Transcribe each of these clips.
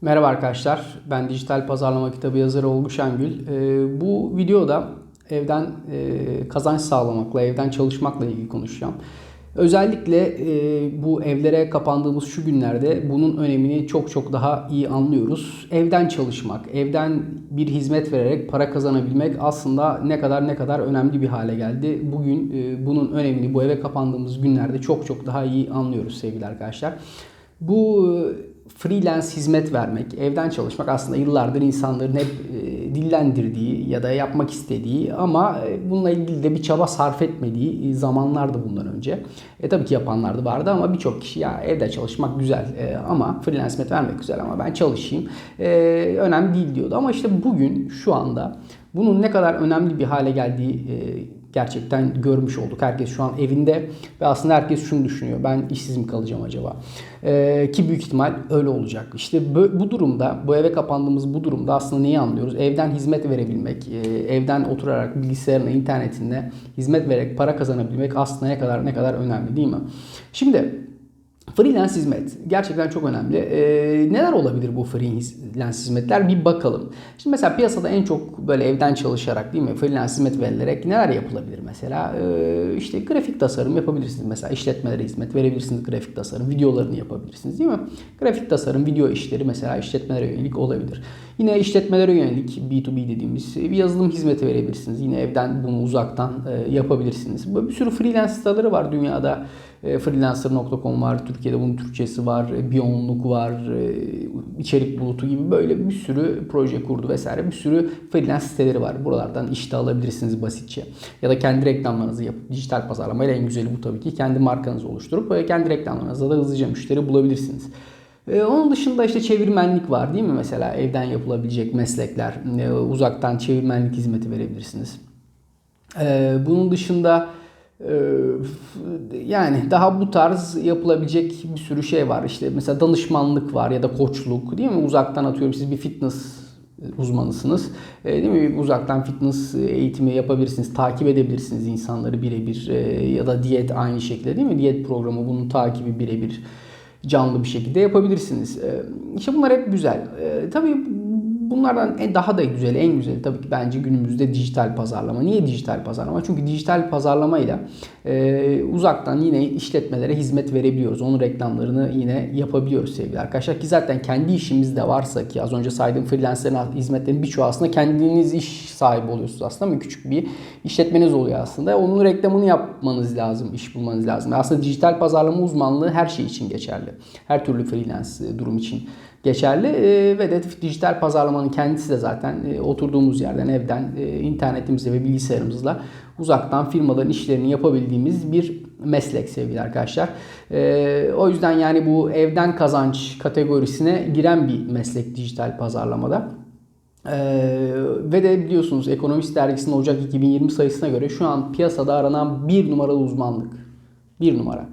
Merhaba arkadaşlar, ben Dijital Pazarlama Kitabı yazarı Olgu Şengül. Ee, bu videoda evden e, kazanç sağlamakla, evden çalışmakla ilgili konuşacağım. Özellikle e, bu evlere kapandığımız şu günlerde bunun önemini çok çok daha iyi anlıyoruz. Evden çalışmak, evden bir hizmet vererek para kazanabilmek aslında ne kadar ne kadar önemli bir hale geldi. Bugün e, bunun önemini bu eve kapandığımız günlerde çok çok daha iyi anlıyoruz sevgili arkadaşlar. Bu freelance hizmet vermek, evden çalışmak aslında yıllardır insanların hep e, dillendirdiği ya da yapmak istediği ama e, bununla ilgili de bir çaba sarf etmediği zamanlardı bundan önce. E tabii ki yapanlar da vardı ama birçok kişi ya evde çalışmak güzel e, ama freelance hizmet vermek güzel ama ben çalışayım e, önemli değil diyordu. Ama işte bugün şu anda bunun ne kadar önemli bir hale geldiği e, gerçekten görmüş olduk. Herkes şu an evinde ve aslında herkes şunu düşünüyor. Ben işsiz mi kalacağım acaba? Ee, ki büyük ihtimal öyle olacak. İşte bu, bu durumda, bu eve kapandığımız bu durumda aslında neyi anlıyoruz? Evden hizmet verebilmek, e, evden oturarak bilgisayarına, internetinde hizmet vererek para kazanabilmek aslında ne kadar ne kadar önemli değil mi? Şimdi Freelance hizmet gerçekten çok önemli. Ee, neler olabilir bu freelance hizmetler bir bakalım. Şimdi mesela piyasada en çok böyle evden çalışarak değil mi freelance hizmet verilerek neler yapılabilir mesela? Ee, işte grafik tasarım yapabilirsiniz mesela işletmelere hizmet verebilirsiniz grafik tasarım videolarını yapabilirsiniz değil mi? Grafik tasarım video işleri mesela işletmelere yönelik olabilir. Yine işletmelere yönelik B2B dediğimiz bir yazılım hizmeti verebilirsiniz. Yine evden bunu uzaktan e, yapabilirsiniz. Böyle bir sürü freelance siteleri var dünyada. E, freelancer.com var, Türkiye'de bunun Türkçesi var, e, Biyonluk var, e, içerik bulutu gibi böyle bir sürü proje kurdu vesaire. Bir sürü freelance siteleri var. Buralardan işte alabilirsiniz basitçe. Ya da kendi reklamlarınızı yapıp dijital pazarlamayla en güzeli bu tabii ki kendi markanızı oluşturup kendi reklamlarınızda da hızlıca müşteri bulabilirsiniz. Onun dışında işte çevirmenlik var değil mi mesela evden yapılabilecek meslekler uzaktan çevirmenlik hizmeti verebilirsiniz. Bunun dışında yani daha bu tarz yapılabilecek bir sürü şey var. İşte mesela danışmanlık var ya da koçluk değil mi? Uzaktan atıyorum siz bir fitness uzmanısınız. Değil mi? Uzaktan fitness eğitimi yapabilirsiniz. Takip edebilirsiniz insanları birebir ya da diyet aynı şekilde değil mi? Diyet programı bunun takibi birebir canlı bir şekilde yapabilirsiniz. İşte bunlar hep güzel. Tabii Bunlardan en daha da güzeli, en güzeli tabii ki bence günümüzde dijital pazarlama. Niye dijital pazarlama? Çünkü dijital pazarlamayla e, uzaktan yine işletmelere hizmet verebiliyoruz. Onun reklamlarını yine yapabiliyoruz sevgili arkadaşlar. Ki zaten kendi işimiz de varsa ki az önce saydığım freelancerin hizmetlerinin birçoğu aslında kendiniz iş sahibi oluyorsunuz aslında ama küçük bir işletmeniz oluyor aslında. Onun reklamını yapmanız lazım, iş bulmanız lazım. Aslında dijital pazarlama uzmanlığı her şey için geçerli. Her türlü freelance durum için geçerli e, ve de dijital pazarlamanın kendisi de zaten e, oturduğumuz yerden evden e, internetimizle ve bilgisayarımızla uzaktan firmaların işlerini yapabildiğimiz bir meslek sevgili arkadaşlar. O yüzden yani bu evden kazanç kategorisine giren bir meslek dijital pazarlamada. Ee, ve de biliyorsunuz Ekonomist Dergisi'nin Ocak 2020 sayısına göre şu an piyasada aranan bir numaralı uzmanlık. Bir numara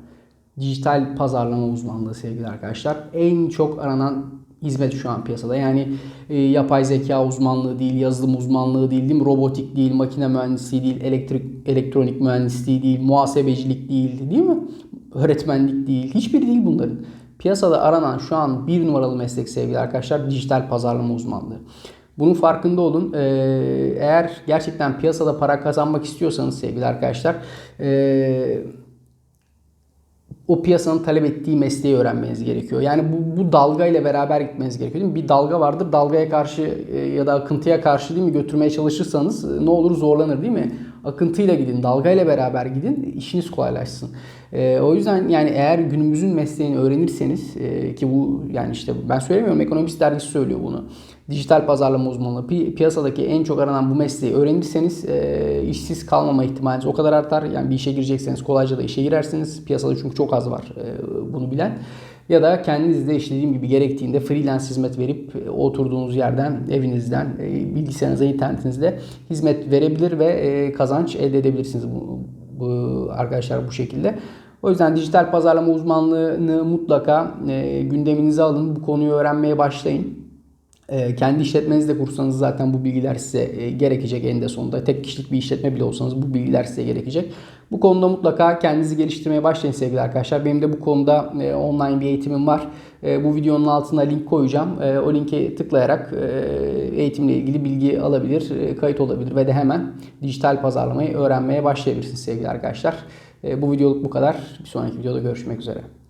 dijital pazarlama uzmanlığı sevgili arkadaşlar. En çok aranan hizmet şu an piyasada. Yani e, yapay zeka uzmanlığı değil, yazılım uzmanlığı değil, değil mi? robotik değil, makine mühendisliği değil, elektrik elektronik mühendisliği değil, muhasebecilik değil, değil mi? Öğretmenlik değil. Hiçbiri değil bunların. Piyasada aranan şu an bir numaralı meslek sevgili arkadaşlar dijital pazarlama uzmanlığı. Bunun farkında olun. Ee, eğer gerçekten piyasada para kazanmak istiyorsanız sevgili arkadaşlar ee, o piyasanın talep ettiği mesleği öğrenmeniz gerekiyor. Yani bu, bu dalga ile beraber gitmeniz gerekiyor değil mi? Bir dalga vardır. Dalgaya karşı e, ya da akıntıya karşı değil mi götürmeye çalışırsanız e, ne olur zorlanır değil mi? Akıntıyla gidin, dalgayla beraber gidin, işiniz kolaylaşsın. E, o yüzden yani eğer günümüzün mesleğini öğrenirseniz e, ki bu yani işte ben söylemiyorum ekonomist dergisi söylüyor bunu. Dijital pazarlama uzmanlığı pi- piyasadaki en çok aranan bu mesleği öğrenirseniz e, işsiz kalmama ihtimaliniz o kadar artar. Yani bir işe girecekseniz kolayca da işe girersiniz. Piyasada çünkü çok az var e, bunu bilen. Ya da kendiniz de işte dediğim gibi gerektiğinde freelance hizmet verip e, oturduğunuz yerden, evinizden, e, bilgisayarınıza, internetinizde hizmet verebilir ve e, kazanç elde edebilirsiniz bu, bu arkadaşlar bu şekilde. O yüzden dijital pazarlama uzmanlığını mutlaka gündeminize alın. Bu konuyu öğrenmeye başlayın. E, kendi işletmenizde kursanız zaten bu bilgiler size e, gerekecek en de sonunda. Tek kişilik bir işletme bile olsanız bu bilgiler size gerekecek. Bu konuda mutlaka kendinizi geliştirmeye başlayın sevgili arkadaşlar. Benim de bu konuda e, online bir eğitimim var. E, bu videonun altına link koyacağım. E, o linke tıklayarak e, eğitimle ilgili bilgi alabilir, e, kayıt olabilir ve de hemen dijital pazarlamayı öğrenmeye başlayabilirsiniz sevgili arkadaşlar. E, bu videoluk bu kadar. Bir sonraki videoda görüşmek üzere.